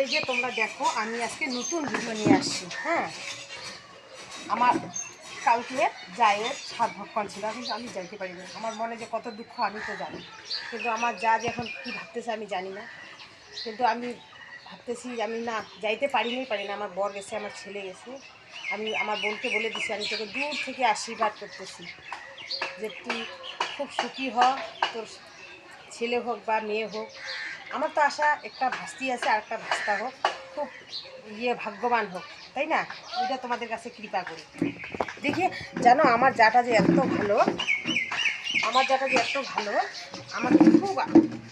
এই যে তোমরা দেখো, আমি আজকে নতুন ভিডিও নিয়ে আসছি হ্যাঁ? আমার কালকে জায়ের সাত ভক্ষণ ছিল, কিন্তু আমি যাইতে পারি না আমার মনে যে কত দুঃখ, আমি তো জানি। কিন্তু আমার যা যে এখন কী ভাবতেছে আমি জানি না। কিন্তু আমি ভাবতেছি, আমি না, যাইতে পারিনি পারি না আমার বর গেছে, আমার ছেলে গেছে। আমি আমার বোনকে বলে দিছি, আমি তোকে দূর থেকে আশীর্বাদ করতেছি যে তুই খুব সুখী হ, তোর ছেলে হোক বা মেয়ে হোক। আমার তো আশা, একটা ভাস্তি আছে আর একটা ভাস্তা হোক, খুব ইয়ে ভাগ্যবান হোক, তাই না? ওইটা তোমাদের কাছে কৃপা করি। দেখি জানো, আমার যাটা যে এত ভালো, আমার যাটা যে এত ভালো, আমার খুব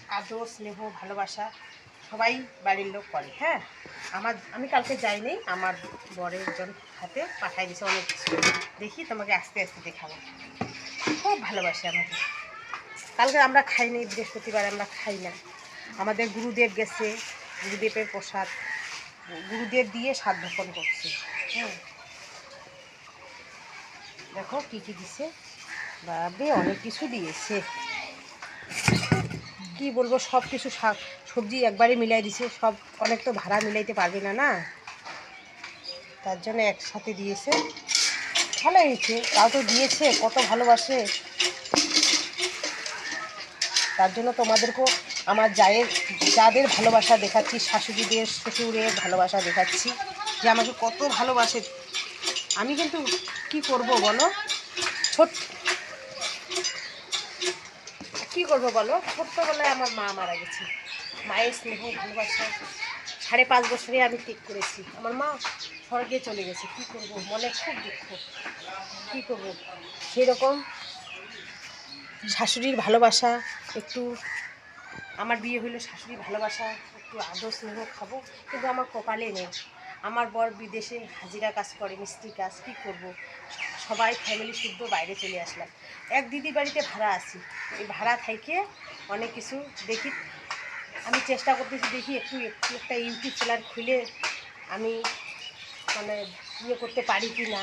আদর, স্নেহ, ভালোবাসা সবাই বাড়ির লোক করে হ্যাঁ? আমার, আমি কালকে যাইনি, আমার বরের জন হাতে পাঠাই দিছে অনেক কিছু। দেখি তোমাকে আস্তে আস্তে দেখাবো। খুব ভালোবাসে আমাকে। কালকে আমরা খাইনি, বৃহস্পতিবার আমরা খাই না। আমাদের গুরুদেব গেছে, গুরুদেবের প্রসাদ, গুরুদেব দিয়ে ভক্ষণ করছে হ্যাঁ। দেখো কী কী দিছে? বাবে অনেক কিছু দিয়েছে। কি বলব, সব কিছু শাক, সবজি একবারে মিলাই দিছে, সব অনেক তো ভাড়া মিলাইতে পারবে না না? তার জন্য একসাথে দিয়েছে। ভালো হয়েছে, তাও তো দিয়েছে, কত ভালোবাসে। তার জন্য তোমাদেরকেও আমার জায়ের যাদের ভালোবাসা দেখাচ্ছি, শাশুড়িদের, শ্বশুরের ভালোবাসা দেখাচ্ছি, যে আমাকে কত ভালোবাসে। আমি কিন্তু কি করব বলো? ছোট কি করব বলো? ছোট্টবেলায় আমার মা মারা গেছে। মায়ের স্নেহ, ভালোবাসা। সাড়ে পাঁচ বছরে আমি ঠিক করেছি। আমার মা স্বর্গে চলে গেছে। কি করব? মনে খুব দুঃখ। কি করব? সেরকম শাশুড়ির ভালোবাসা একটু আমার বিয়ে হইল শাশুড়ি ভালোবাসা, একটু আদর স্নেহ খাব, কিন্তু আমার কপালে নেই। আমার বর বিদেশে হাজিরা কাজ করে, মিস্ত্রি কাজ, কী করব? সবাই ফ্যামিলি শুদ্ধ বাইরে চলে আসলাম। এক দিদি বাড়িতে ভাড়া আছি। এই ভাড়া থাইকে অনেক কিছু দেখি। আমি চেষ্টা করতেছি দেখি একটু একটু একটা ইউটিউব চ্যানেল খুলে আমি মানে ইয়ে করতে পারি কি না।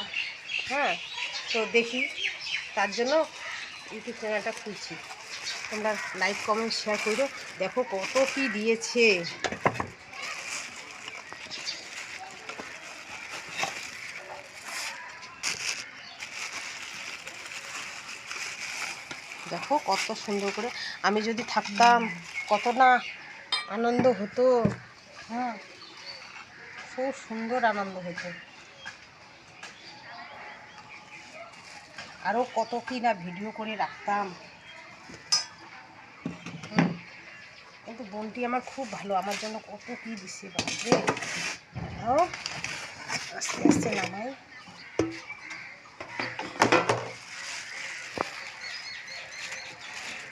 হ্যাঁ তো দেখি। তার জন্য ইউটিউব চ্যানেলটা খুলছি। তোমরা লাইক কমেন্ট শেয়ার করো। দেখো কত কি দিয়েছে। দেখো কত সুন্দর করে। আমি যদি থাকতাম, কত না আনন্দ হতো। হ্যাঁ খুব সুন্দর আনন্দ হতো। আরও কত কি না ভিডিও করে রাখতাম হুম। কিন্তু বোনটি আমার খুব ভালো, আমার জন্য কত কি দিছে বাপরে। দাও আস্তে আস্তে নামাই।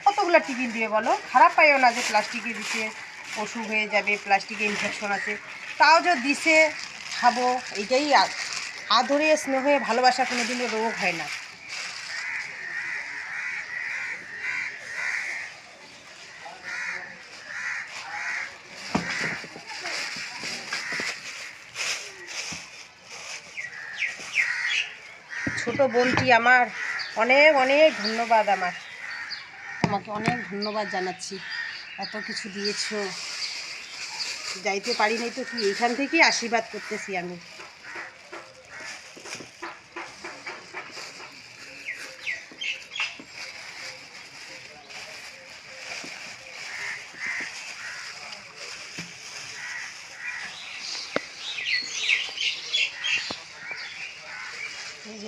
কতগুলো টিফিন দিয়ে বলো? খারাপ পাইও না যে প্লাস্টিকে দিছে, অসুখ হয়ে যাবে, প্লাস্টিকে ইনফেকশন আছে। তাও যে দিছে, খাব এটাই আ- আদরে স্নেহে ভালোবাসা কোনো দিনও রোগ হয় না। ছোট বোনটি আমার অনেক অনেক ধন্যবাদ আমার। তোমাকে অনেক ধন্যবাদ জানাচ্ছি। এত কিছু দিয়েছ। যাইতে পারি নাই তো কি? এইখান থেকেই আশীর্বাদ করতেছি আমি।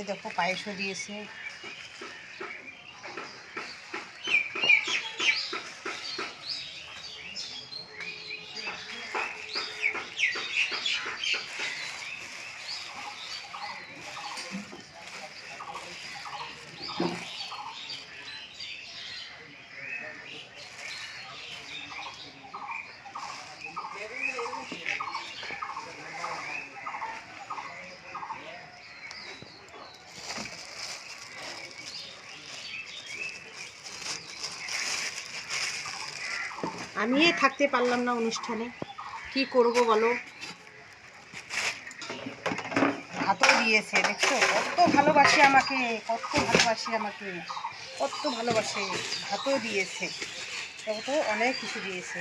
দেখো পায়েসও দিয়েছে। আমি এ থাকতে পারলাম না অনুষ্ঠানে। কি করব বলো? ভাতও দিয়েছে, দেখছ? কত ভালোবাসে আমাকে, কত ভালোবাসে আমাকে। কত ভালোবাসে, ভাতও দিয়েছে। কত অনেক কিছু দিয়েছে।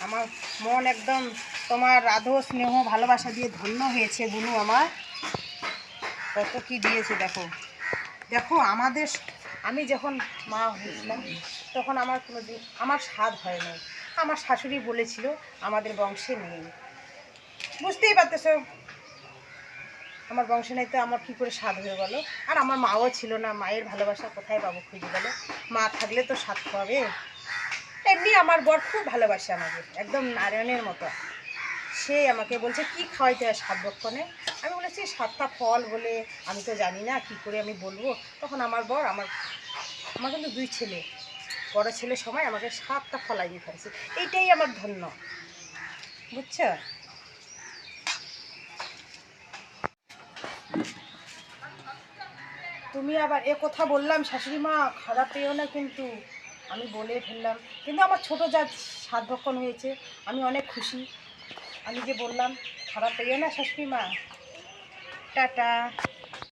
আমার মন একদম তোমার আদর স্নেহ, ভালোবাসা দিয়ে ধন্য হয়েছে বুনু আমার। কত কি দিয়েছে দেখো। দেখো, আমাদের আমি যখন মা হয়েছিলাম, তখন আমার কোনো দিন আমার স্বাদ হয় নাই। আমার শাশুড়ি বলেছিল, আমাদের বংশে নেই। বুঝতেই পারতেছো? আমার বংশে নেই তো আমার কী করে স্বাদ হয়ে গেলো আর আমার মাও ছিল না, মায়ের ভালোবাসা কোথায় পাবো খুঁজে গেল মা থাকলে তো স্বাদ পাবে। এমনি আমার বর খুব ভালোবাসে আমাকে, একদম নারায়ণের মতো। সে আমাকে বলছে, কি খাওয়াইতে হয় সাত বক্ষণে আমি বলেছি, সাতটা ফল বলে আমি তো জানি না, কি করে আমি বলব? তখন আমার বর, আমার আমার কিন্তু দুই ছেলে, বড় ছেলের সময় আমাকে সাতটা ফল আইয়ে ফেলেছে এইটাই আমার ধন্য। বুঝছ? তুমি আবার এ কথা বললাম, শাশুড়ি মা, খারাপ পেও না কিন্তু। আমি বলে ফেললাম। কিন্তু আমার ছোট যা সাত হয়েছে, আমি অনেক খুশি। আমি যে বললাম খারাপ পেও না শাশুড়ি মা? টাটা।